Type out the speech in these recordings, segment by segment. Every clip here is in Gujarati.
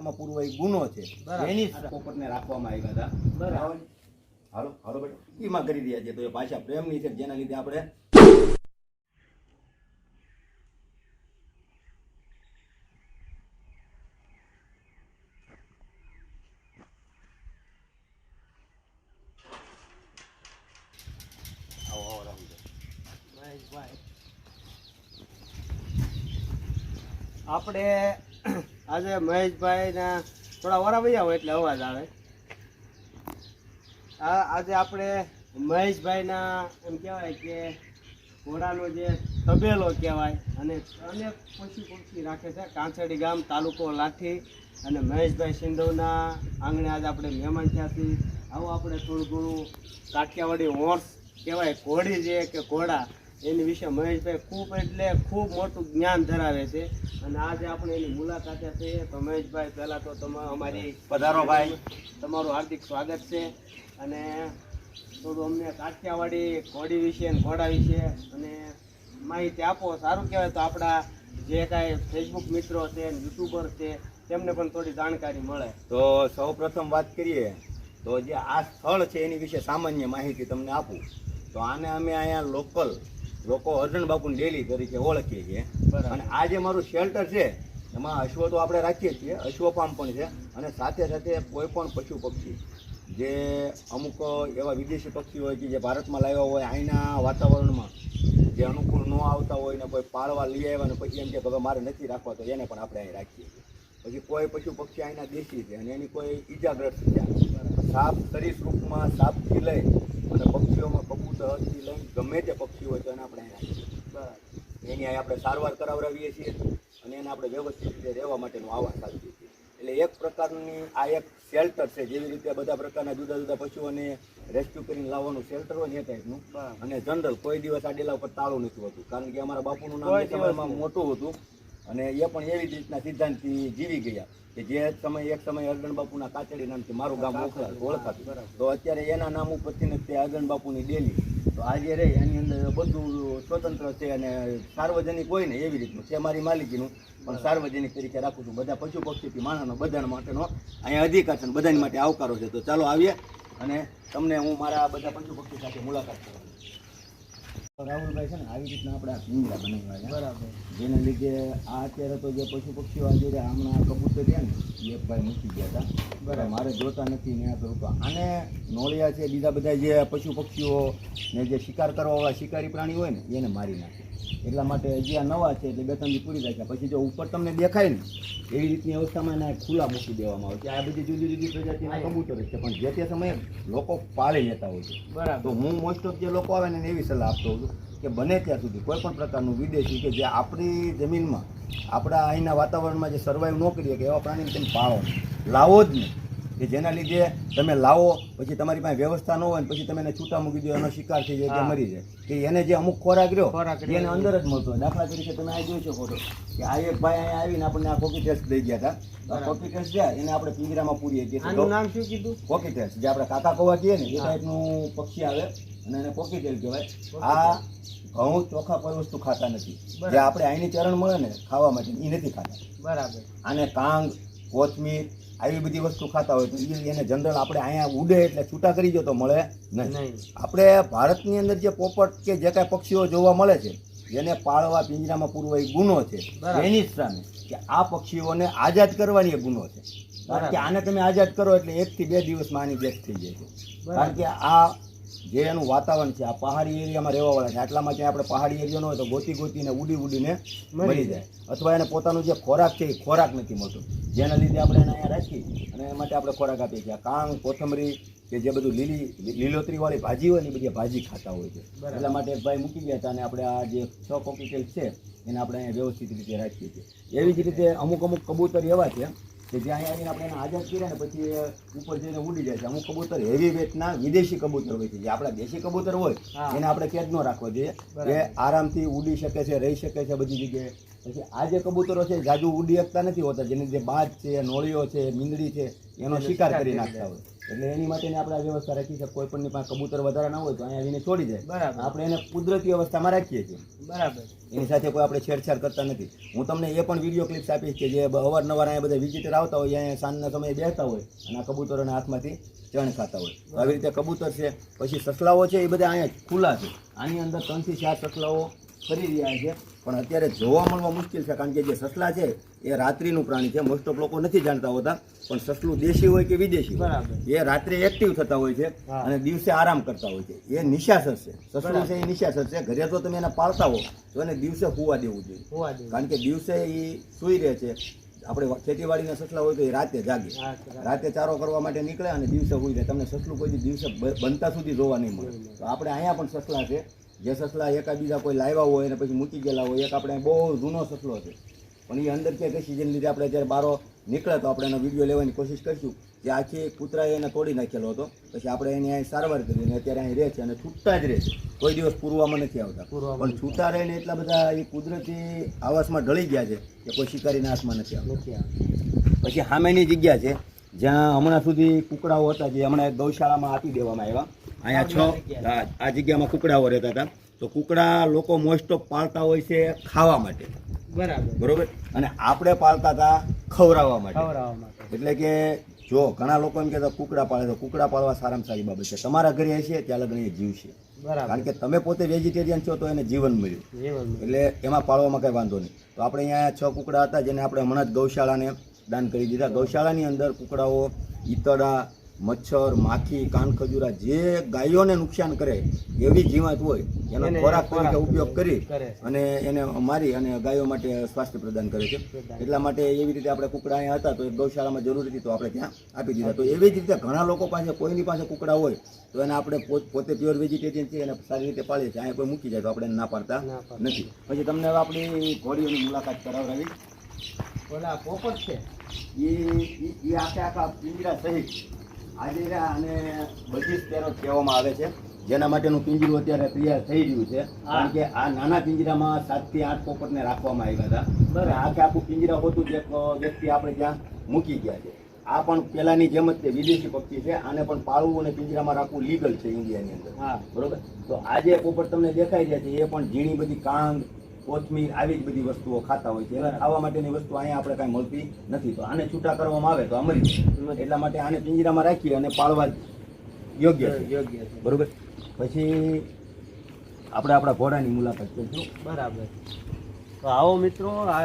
આમાં પૂર્વ એક ગુનો છે. એની પોપટને રાખવામાં આવ્યા હતા. બરાબર. હાલો હાલો બેટા એમાં કરી રહ્યા છે. તો એ પાછા પ્રેમની છે જેના લીધે આપણે આપણે આજે મહેશભાઈના થોડા વરા વૈયા હોય એટલે અવાજ આવે. આ આજે આપણે મહેશભાઈના એમ કહેવાય કે ઘોડાનો જે તબેલો કહેવાય અને અનેક પશુ પક્ષી રાખે છે, કાંસડી ગામ, તાલુકો લાઠી અને મહેશભાઈ સિંધવના આંગણે આજે આપણે મહેમાન થયા છીએ. આવું આપણે થોડું ઘણું કાઠિયાવાડી હોર્સ કહેવાય, ઘોડી છે કે ઘોડા એની વિશે મહેશભાઈ ખૂબ એટલે ખૂબ મોટું જ્ઞાન ધરાવે છે. અને આજે આપણે એની મુલાકાતે છીએ તો મહેશભાઈ પહેલાં તો તમે અમારી પધારો ભાઈ. તમારું હાર્દિક સ્વાગત છે. અને થોડું અમને કાઠિયાવાડી ઘોડી વિશે અને ઘોડા વિશે અને માહિતી આપો. સારું કહેવાય તો આપણા જે કાંઈ ફેસબુક મિત્રો છે યુટ્યુબર છે તેમને પણ થોડી જાણકારી મળે. તો સૌ પ્રથમ વાત કરીએ તો જે આ સ્થળ છે એની વિશે સામાન્ય માહિતી તમને આપું. તો આને અમે અહીંયા લોકલ લોકો અર્જણ બાપુની ડેલી તરીકે ઓળખીએ છીએ. અને આ જે મારું શેલ્ટર છે એમાં અશ્વ તો આપણે રાખીએ છીએ અશ્વ ફાર્મ પણ છે. અને સાથે સાથે કોઈ પણ પશુ પક્ષી જે અમુક એવા વિદેશી પક્ષી હોય કે જે ભારતમાં લાવ્યા હોય અહીંના વાતાવરણમાં જે અનુકૂળ ન આવતા હોય ને કોઈ પાળવા લઈ આવ્યા ને પછી એમ કે હવે મારે નથી રાખવા તો એને પણ આપણે અહીં રાખીએ છીએ. પછી કોઈ પશુ પક્ષી અહીંના દેશી છે અને એની કોઈ ઈજાગ્રસ્ત છે. સાપ સરીસૃપમાં સાપથી લઈ અને પક્ષીઓમાં કબૂતરથી લઈને ગમે તે પક્ષી હોય તો એને આપણે રાખીએ. એની આપણે સારવાર કરાવડાવીએ છીએ અને એને આપણે વ્યવસ્થિત રીતે રહેવા માટેનું આવાસ આપીએ છીએ. એટલે એક પ્રકારની આ એક શેલ્ટર છે જેવી રીતે બધા પ્રકારના જુદા જુદા પશુઓને રેસ્ક્યુ કરીને લાવવાનું શેલ્ટર હોય ને એ ટાઈપનું અને જનરલ કોઈ દિવસ આ ડેલા ઉપર તાળું નથી હોતું. કારણ કે અમારા બાપુનું નામ મોટું હતું. અને એ પણ એવી જ રીતના સિદ્ધાંતથી જીવી ગયા કે જે સમય એક સમય અર્જણ બાપુના કાચડી નામથી મારું ગામ ઓળખા- ઓળખાતું. બરાબર. તો અત્યારે એના નામ ઉપરથી તે અર્જણ બાપુની ડેલી. તો આજે રહે એની અંદર બધું સ્વતંત્ર છે અને સાર્વજનિક હોય ને એવી રીતનું. છે મારી માલિકીનું. પણ સાર્વજનિક તરીકે રાખું છું. બધા પશુ પક્ષીથી માણસનો બધા માટેનો અહીંયા અધિકાર છે બધાની માટે આવકારો છે. તો ચાલો આવીએ અને તમને હું મારા બધા પશુ પક્ષી સાથે મુલાકાત કરું. રાહુલભાઈ છે ને આવી રીતના આપણે આ પિંજરા બનાવ્યા છે. બરાબર. જેના લીધે આ અત્યારે તો જે પશુ પક્ષીઓ આજે હમણાં કબૂતર રહ્યા ને એ ભાઈ મૂકી ગયા હતા. બરાબર. મારે જોતા નથી ને આ કરું તો આને નોળિયા છે બીજા બધા જે પશુ પક્ષીઓ ને જે શિકાર કરવા વાળા શિકારી પ્રાણી હોય ને એને મારી નાખે. એટલા માટે હજી આ નવા છે એટલે બે ત્રણ દી પૂરી રાખ્યા પછી જો ઉપર તમને દેખાય ને એવી રીતની અવસ્થામાં એને ખુલ્લા મૂકી દેવામાં આવે છે. આ બધી જુદી જુદી પ્રજાતિના કબૂતર છે. પણ જે તે સમયે લોકો પાળી લેતા હોય છે. બરાબર. તો હું મોસ્ટ ઓફ જે લોકો આવે ને એવી સલાહ આપતો હોઉં છું કે બને ત્યાં સુધી કોઈ પણ પ્રકારનું વિદેશી કે જે આપણી જમીનમાં આપણા અહીંના વાતાવરણમાં જે સર્વાઈવ ન કરીએ કે એવા પ્રાણીને તમે પાળો. લાવો જ નહીં. કે જેના લીધે તમે લાવો પછી તમારી પાસે વ્યવસ્થા ન હોય ને પછી તમે એને છૂટા મૂકી દો એનો શિકાર થઈ જાય કે મરી જાય. કે એને જે અમુક ખોરાક રહ્યો એને અંદર જ મળતો દાખલા તરીકે તમે આ જોઈ શકો છો કે આ એક ભાઈ અહીંયા આવીને આપણને આ કોકી ટેસ્ટ દઈ ગયા હતા. કોકી ટેસ્ટ છે એને આપણે પિંજરામાં પૂરીએ છીએ નામ શું કીધું? કોકી ટેસ્ટ જે આપણે કાકા કોવા કહીએ ને એ ટાઈપનું પક્ષી આવે અને એને કોકી ટેલ કહેવાય. આ ઘઉં ચોખા કોઈ વસ્તુ ખાતા નથી. જે આપણે અહીંની ચરણ મળે ને ખાવા માટે એ નથી ખાતા. બરાબર. આને કાંગ કોથમીર આવી બધી વસ્તુ ખાતા હોય તો એ એને જનરલ આપણે અહીંયા ઉડે એટલે છૂટા કરી તો મળે નહીં. નહીં. આપણે ભારતની અંદર જે પોપટ કે જે કાંઈ પક્ષીઓ જોવા મળે છે જેને પાળવા પિંજરામાં પૂરવા એ ગુનો છે. એની સામે કે આ પક્ષીઓને આઝાદ કરવાની એ ગુનો છે. કારણ કે આને તમે આઝાદ કરો એટલે એકથી બે દિવસમાં આની ડેથ થઈ જાય છે. કારણ કે આ જે એનું વાતાવરણ છે આ પહાડી એરિયામાં રહેવાવાળા છે. આટલામાં ક્યાંય આપણે પહાડી એરિયા ન હોય તો ગોતી ગોતીને ઉડી ઉડીને મરી જાય. અથવા એને પોતાનું જે ખોરાક છે એ ખોરાક નથી મળતો. જેના લીધે આપણે એને અહીંયા રાખી અને એ માટે આપણે ખોરાક આપીએ છીએ. કાંગ કોથમરી કે જે બધું લીલી લીલોતરીવાળી ભાજી હોય ને એ બધી ભાજી ખાતા હોય છે. એટલા માટે એક ભાઈ મૂકી ગયા હતા અને આપણે આ જે છ કોકીટેલ છે એને આપણે અહીંયા વ્યવસ્થિત રીતે રાખીએ છીએ. એવી જ રીતે અમુક અમુક કબૂતર એવા છે કે જે અહીંયા આવીને આપણે એને આઝાદ કર્યા ને પછી ઉપર જઈને ઉડી જાય છે. અમુક કબૂતર હેવી વેટના વિદેશી કબૂતર હોય છે. જે આપણા દેશી કબૂતર હોય એને આપણે કેદ ન રાખવો જોઈએ બરાબર. આરામથી ઉડી શકે છે રહી શકે છે બધી જગ્યાએ. પછી આ જે કબૂતરો છે જાજુ ઉડી શકતા નથી હોતા. જેની જે બાજ છે નોળીઓ છે મીંદડી છે એનો શિકાર કરી નાખતા હોય. એટલે એની માટેની આપણે આ વ્યવસ્થા રાખી છે. કોઈ પણ પાસે કબૂતર વધારે ના હોય તો અહીંયા આવીને છોડી જાય બરાબર. આપણે એને કુદરતી અવસ્થામાં રાખીએ છીએ. બરાબર. એની સાથે કોઈ આપણે છેડછાડ કરતા નથી. હું તમને એ પણ વીડિયો ક્લિપ્સ આપીશ કે જે અવારનવાર અહીંયા બધા વિઝિટર આવતા હોય અહીંયા સાંજના સમયે બેસતા હોય અને આ કબૂતરોના હાથમાંથી ચણ ખાતા હોય. તો આવી રીતે કબૂતર છે પછી સસલાઓ છે એ બધા અહીંયા ખુલ્લા છે. આની અંદર ત્રણથી ચાર સસલાઓ ફરી રહ્યા છે. પણ અત્યારે જોવા મળવા મુશ્કેલ છે કારણ કે જે સસલા છે એ રાત્રિનું પ્રાણી છે. મોસ્ટ ઓફ લોકો નથી જાણતા હોતા પણ સસલું દેશી હોય કે વિદેશી એ રાત્રે એક્ટિવ થતા હોય છે અને દિવસે આરામ કરતા હોય છે. એ નિશાસર છે. સસલું છે એ નિશાસર છે. ઘરે તો તમે એને પાળતા હો તો એને દિવસે હોવા દેવું જોઈએ. કારણ કે દિવસે એ સૂઈ રહે છે. આપણે ખેતીવાડીના સસલા હોય તો એ રાતે જાગે. રાતે. ચારો કરવા માટે નીકળે અને દિવસે હોય જાય. તમને સસલું કોઈ દિવસે બનતા સુધી જોવા નહીં મળે. તો આપણે અહીંયા પણ સસલા છે. જે સસલા એકા બીજા કોઈ લાવ્યા હોય અને પછી મૂકી ગયેલા હોય એક આપણે બહુ જૂનો સસલો છે. પણ એ અંદર ક્યાંય કશી જેને લીધે આપણે જ્યારે બારો નીકળે તો આપણે એનો વીડિયો લેવાની કોશિશ કરીશું જે આખી કૂતરાએ એને તોડી નાખેલો હતો. પછી આપણે એની અહીં સારવાર કરી અને અત્યારે અહીં રહે છે અને છૂટતા જ રહે છે. કોઈ દિવસ પૂરવામાં નથી આવતા. પણ છૂટા રહીને એટલા બધા એ કુદરતી આવાસમાં ઢળી ગયા છે કે કોઈ શિકારીના હાથમાં નથી આવતા. પછી સામેની જગ્યા છે જ્યાં હમણાં સુધી કુકડાઓ હતા જે હમણાં એક ગૌશાળામાં આપી દેવામાં આવ્યા. અહીંયા છ આ- જગ્યામાં કુકડાઓ રહેતા હતા. તો કુકડા લોકો મોસ્ટ ઓફ પાળતા હોય છે ખાવા માટે. બરાબર. બરોબર? અને આપણે પાળતા હતા ખવડાવવા માટે. એટલે કે જો ઘણા લોકો એમ કહેતા કુકડા પાળે તો કુકડા પાળવા સારામાં સારી બાબત છે. તમારા ઘરે હશે ત્યાં લગ્ન એ જીવ છે. કારણ કે તમે પોતે વેજીટેરિયન છો તો એને જીવન મળ્યું. એટલે એમાં પાળવામાં કંઈ વાંધો નહીં. તો આપણે અહીંયા છ કુકડા હતા જેને આપણે હમણાં જ ગૌશાળાને દાન કરી દીધા. ગૌશાળાની અંદર કુકડાઓ ઈતળા મચ્છર માખી કાનખજૂરા જે ગાયોને નુકસાન કરે એવી જીવાત હોય એનો ખોરાક તરીકે ઉપયોગ કરી અને એને મારી અને ગાયો માટે સ્વાસ્થ્ય પ્રદાન કરે છે. એટલા માટે એવી રીતે આપણે કુકડા અહીંયા હતા તો એ ગૌશાળામાં જરૂરી હતી તો આપણે ત્યાં આપી દીધા. તો એવી જ રીતે ઘણા લોકો પાસે કોઈની પાસે કુકડા હોય તો એને આપણે પોત- પોતે પ્યોર વેજીટેરિયન છે એને સારી રીતે પાળીએ છીએ. અહીંયા કોઈ મૂકી જાય તો આપણે ના પાડતા નથી. પછી તમને હવે આપણી ઘોડીઓની મુલાકાત કરાવડાવી. ઓલા પોપટ છે? એ આખે આખા પિંજરા સહિત આજે અને બધી જ પેરો કહેવામાં આવે છે. જેના માટેનું પિંજરું અત્યારે તૈયાર થઈ રહ્યું છે. કારણ કે આ નાના પિંજરામાં સાતથી આઠ પોપટને રાખવામાં આવ્યા હતા. આખે આખું પિંજરા હોતું જ વ્યક્તિ આપણે ત્યાં મૂકી ગયા છે. આ પણ પેલાની જેમ જ તે વિદેશી પક્ષી છે. આને પણ પાળવું અને પિંજરામાં રાખવું લીગલ છે ઇન્ડિયાની અંદર. હા. બરોબર? તો આ જે પોપટ તમને દેખાઈ રહ્યા છે એ પણ ઝીણી બધી કાંગ કોથમીર આવી જ બધી વસ્તુઓ ખાતા હોય છે. એટલે ખાવા માટેની વસ્તુ અહીંયા આપણે કાંઈ મળતી નથી. તો આને છૂટા કરવામાં આવે તો અમરી એટલા માટે આને પિંજરામાં રાખી અને પાળવા જ યોગ્ય યોગ્ય છે. બરોબર? પછી આપણે આપણા ઘોડાની મુલાકાત કરીશું. બરાબર. તો આવો મિત્રો આ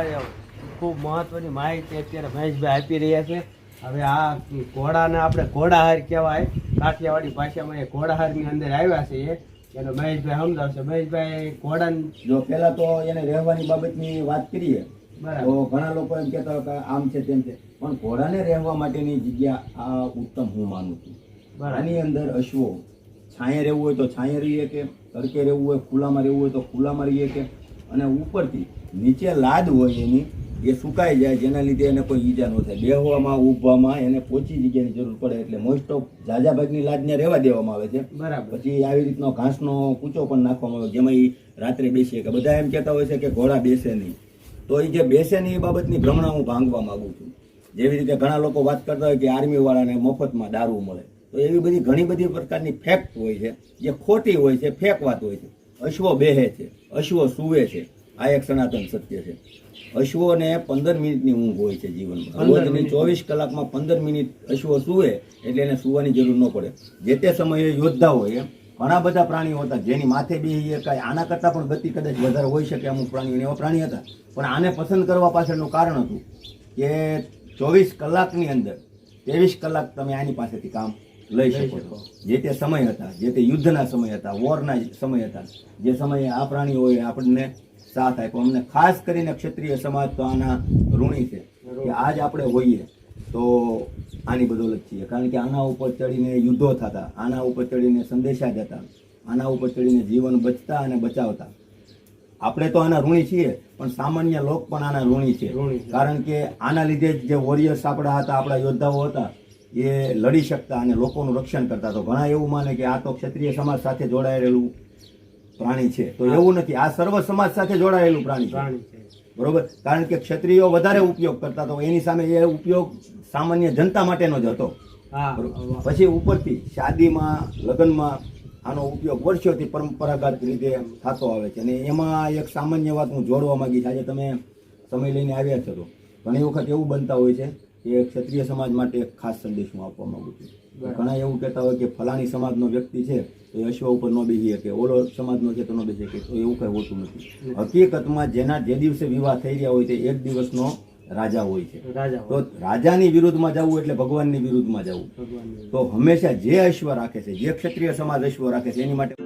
ખૂબ મહત્વની માહિતી અત્યારે મહેશભાઈ આપી રહ્યા છે. હવે આ ઘોડાને આપણે ઘોડાહાર કહેવાય. કાઠિયાવાડી ભાષામાં એ ઘોડાહારની અંદર આવ્યા છે એ એનો મહેશભાઈ સમજાવશે. મહેશભાઈ ઘોડાને. જો પહેલા તો એને રહેવાની બાબતની વાત કરીએ બરાબર. તો ઘણા લોકો એમ કહેતા કે આમ છે તેમ છે. પણ ઘોડાને રહેવા માટેની જગ્યા આ ઉત્તમ હું માનું છું. આની અંદર અશ્વો છાંયે રહેવું હોય તો છાંયે રહીએ કે તડકે રહેવું હોય ખુલ્લામાં રહેવું હોય તો ખુલ્લામાં રહીએ કે અને ઉપરથી નીચે લાદ હોય એની એ સુકાઈ જાય જેના લીધે એને કોઈ ઈજા ન થાય. બેહવામાં ઊભવામાં એને પોચી જગ્યાની જરૂર પડે એટલે મોસ્ટ ઓફ ઝાઝા ભાગની લાદને રહેવા દેવામાં આવે છે. બરાબર. પછી આવી રીતનો ઘાસનો કૂચો પણ નાખવામાં આવે જેમાં એ રાત્રે બેસીએ કે બધા એમ કહેતા હોય છે કે ઘોડા બેસે નહીં. તો એ જે બેસે નહીં એ બાબતની ભ્રમણા હું ભાંગવા માંગુ છું. જેવી રીતે ઘણા લોકો વાત કરતા હોય કે આર્મીવાળાને મફતમાં દારૂ મળે. તો એવી બધી ઘણી બધી પ્રકારની ફેક્ટ હોય છે જે ખોટી હોય છે ફેક વાત હોય છે. અશ્વ બેહે છે અશ્વ સૂવે છે. આ એક સનાતન સત્ય છે. અશ્વોને પંદર મિનિટની ઊંઘ હોય છે જીવનમાં. 15 રોજની ચોવીસ કલાકમાં પંદર મિનિટ અશ્વો સૂવે એટલે એને સૂવાની જરૂર ન પડે. જે તે સમયે યોદ્ધા હોય ઘણા બધા પ્રાણીઓ હતા જેની માથે બી કાંઈ આના કરતાં પણ ગતિ કદાચ વધારે હોઈ શકે અમુક પ્રાણીઓ એવા પ્રાણી હતા. પણ આને પસંદ કરવા પાછળનું કારણ હતું કે ચોવીસ કલાકની અંદર ત્રેવીસ કલાક તમે આની પાસેથી કામ લઈ શકો છો. જે તે સમય હતા જે તે યુદ્ધના સમય હતા વોરના સમય હતા જે સમયે આ પ્રાણીઓએ આપણને સાથ આપ્યો. અમને ખાસ કરીને ક્ષત્રિય સમાજ તો આના ઋણી છે કે આજ આપણે હોઈએ તો આની બદોલત છીએ. કારણ કે આના ઉપર ચડીને યુદ્ધો થતા આના ઉપર ચડીને સંદેશા જતા આના ઉપર ચડીને જીવન બચતા અને બચાવતા. આપણે તો આના ઋણી છીએ પણ સામાન્ય લોક પણ આના ઋણી છે. કારણ કે આના લીધે જ જે વોરિયર્સ આપણા હતા આપણા યોદ્ધાઓ હતા એ લડી શકતા અને લોકોનું રક્ષણ કરતા. તો ઘણા એવું માને કે આ તો ક્ષત્રિય સમાજ સાથે જોડાયેલું પ્રાણી છે. તો એવું નથી. આ સર્વ સમાજ સાથે જોડાયેલું પ્રાણી છે. બરોબર? કારણ કે ક્ષત્રિયો વધારે ઉપયોગ કરતા તો એની સામે એ ઉપયોગ સામાન્ય જનતા માટેનો જ હતો. પછી ઉપરથી શાદીમાં લગ્નમાં આનો ઉપયોગ વર્ષોથી પરંપરાગત રીતે થતો આવે છે. અને એમાં એક સામાન્ય વાત હું જોડવા માંગીશ. આજે તમે સમય લઈને આવ્યા છો તો ઘણી વખત એવું બનતા હોય છે કે ક્ષત્રિય સમાજ માટે એક ખાસ સંદેશ હું આપવા માંગુ છું. ઘણા એવું કહેતા હોય કે ફલાણી સમાજનો વ્યક્તિ છે તો એ અશ્વ ઉપર ન બેસી શકે ઓલો સમાજનો છે તો ન બેસી શકે તો એવું કઈ હોતું નથી. હકીકતમાં જેના જે દિવસે વિવાહ થઈ રહ્યા હોય તે એક દિવસનો રાજા હોય છે. રાજા તો રાજાની વિરુદ્ધમાં જવું એટલે ભગવાનની વિરુદ્ધમાં જવું. તો હંમેશા જે અશ્વ રાખે છે જે ક્ષત્રિય સમાજ અશ્વ રાખે છે એની માટે